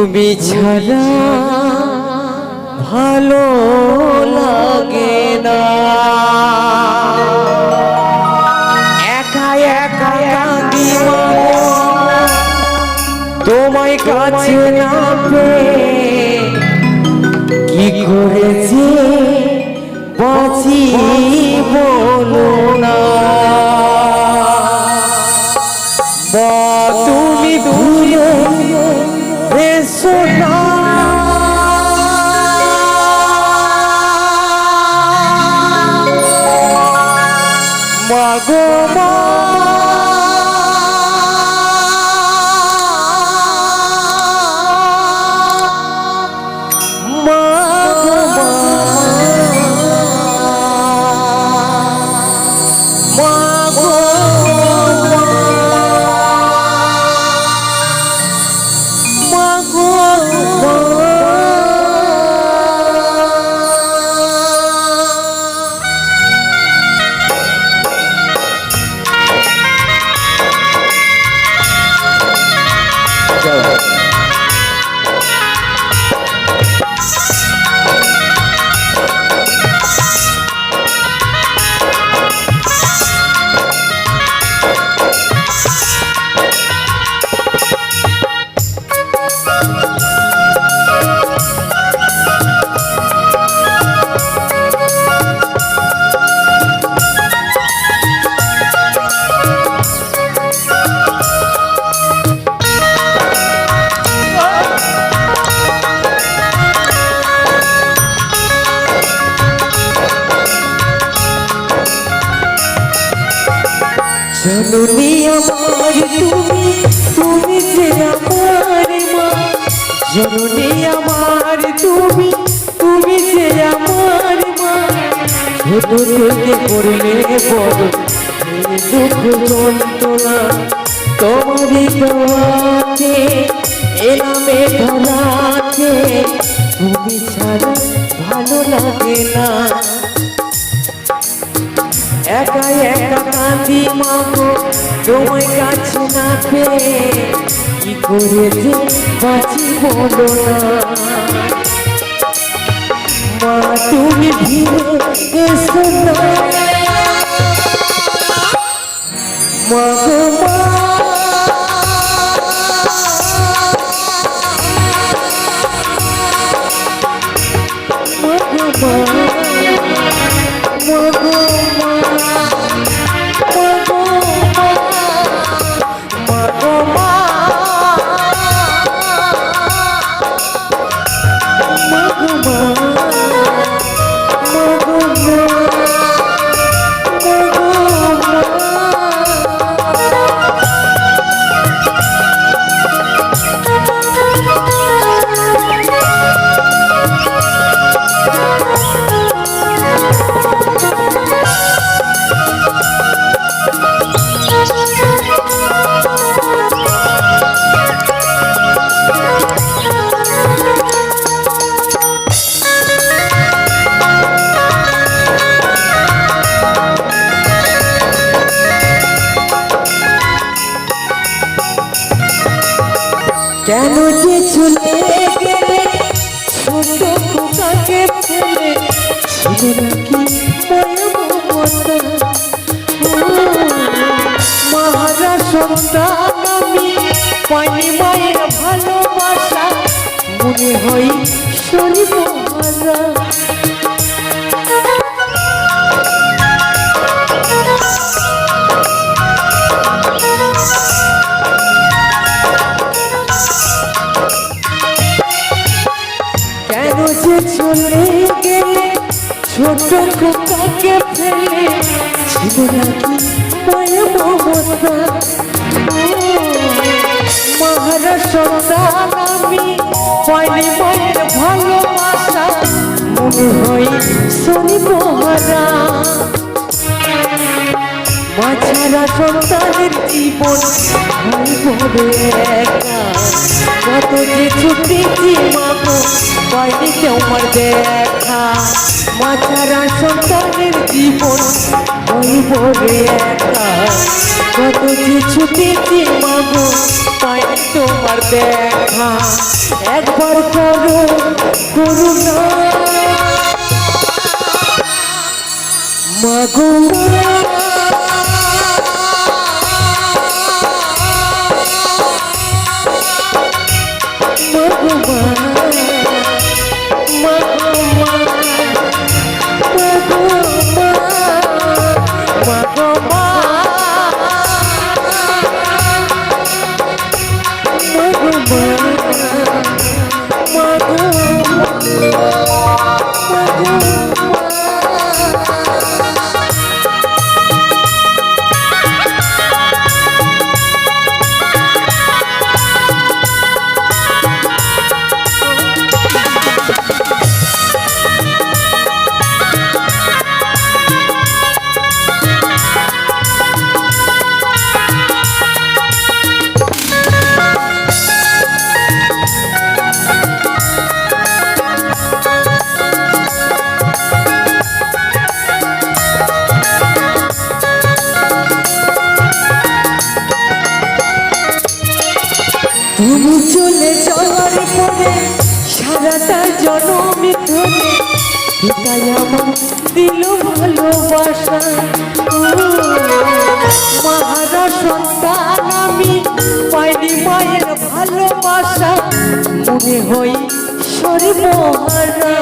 তুমি ছাড়া ভালো লাগে না। একা একা কাঁদি তোমায় কাছে না কি করেছে বাঁচি বলো না। বা তুমি ভুলে এসো না মাগো আমার তুমি তুমি যে আমার মা। জননী আমার তুমি তুমি যে আমার মা। থেকে করলে বড় দুঃখ যন্ত্রণা, তোমারই তোমাকে এলামে ধরাকে, তুমি ছাড়া ভালো লাগে না। একা একা কাঁদি মাগো, তোমায় কাছে না পেয়ে কি করে যে বাঁচি বলো না? মা, তুমি ভিড়ে এসো না। মাগো মা। কেন যে চলে গেলে? ছোট খোকাকে ফেলে ছিল নাকি মহারা সন্তান আমি পাই মায়ের ভালোবাসা। মনে হয় শরীর মহারা যে চলে গেলে ছোট খোকাকে ফেলে ছিল সন্তান আমি পাইনি মায়ের ভালোবাসা মনে হয় শনি মহারা ছাড়া সন্তানের জীবন বড় একা। কত যে ছুটেছি মাগো পাইনি তোমার দেখা। মা ছাড়া সন্তানের জীবন বড় একা। কত যে ছুটেছি মাগো পাইনি তোমার দেখা। একবার করো করুণা মাগো মাগো মাগো তুমি চলে যাওয়ার পরে সারাটা জনমে ধরে পিতাই আমার দিল ভালোবাসা। মাহারা সন্তান আমি পাইনি মায়ের ভালোবাসা। মনে হই সর্বহারা।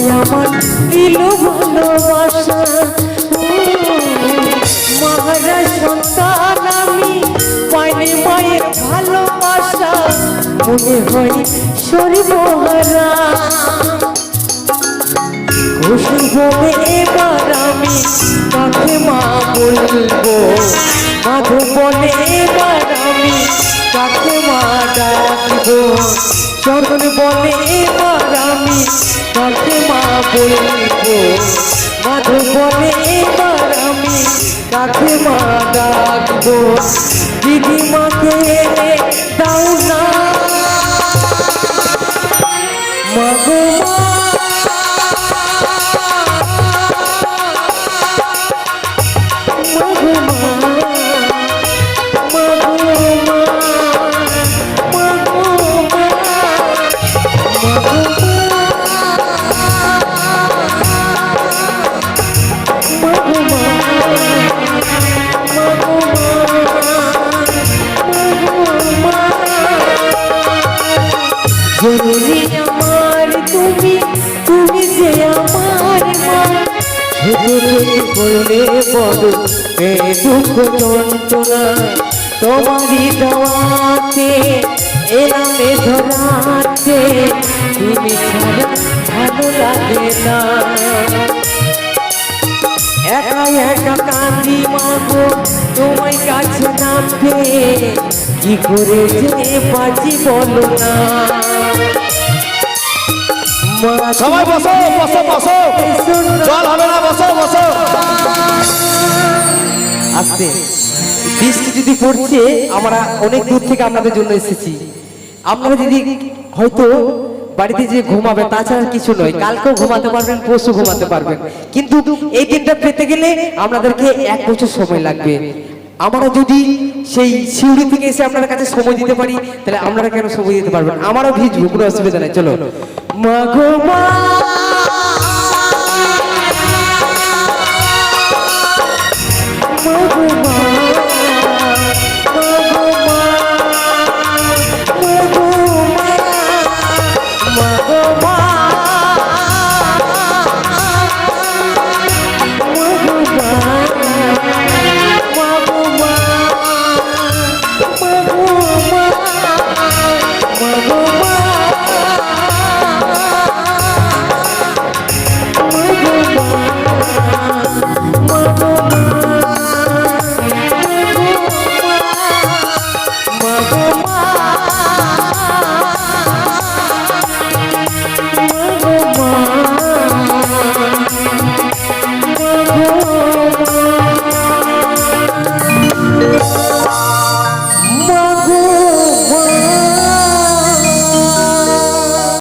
পিতাই আমার দিল ভালোবাসা। মহারাজ, সন্তান আমি পাইনি মায়ের ভালোবাসা। মনে হয় সর্বহারা খুশি হবে এবার আমি কাকে মা বলব? মাধু বলে এবার আমি কাকে চরণ বলে এবার আমি কাকে মা বলব। মাধু বলে এবার আমি কাকে মা ডাকবো। দিদিমাকে ছোট করলে বড় এ দুঃখ যন্ত্রণা, তোমারই দেওয়াতে এলামে ধরাতে, তুমি ছাড়া ভালো লাগে না। একা একা কান্দি মাগো, তোমায় কাছে নামতে, কি করে যে বাজি বলো না। সবাই বসো বসো বসো। জল হবে না, বসো বসো। আসতে। বৃষ্টি যদি পড়ছে, আমরা অনেক দূর থেকে আপনাদের জন্য এসেছি। আপনারা যদি হয়তো বাড়িতে যে ঘুমাবে তাছাড়া কিছু নয়। কালকেও ঘুমাতে পারবেন, পরশু ঘুমাতে পারবেন। কিন্তু এই দিনটা পেতে গেলে আপনাদেরকে এক বছর সময় লাগবে। আমরা যদি সেই শিউড়ি থেকে এসে আপনাদের কাছে সময় দিতে পারি, তাহলে আপনারা কেন সময় দিতে পারবেন? আমারও ভিজবো কোনো অসুবিধা নেই। চলো। মাগো Oh,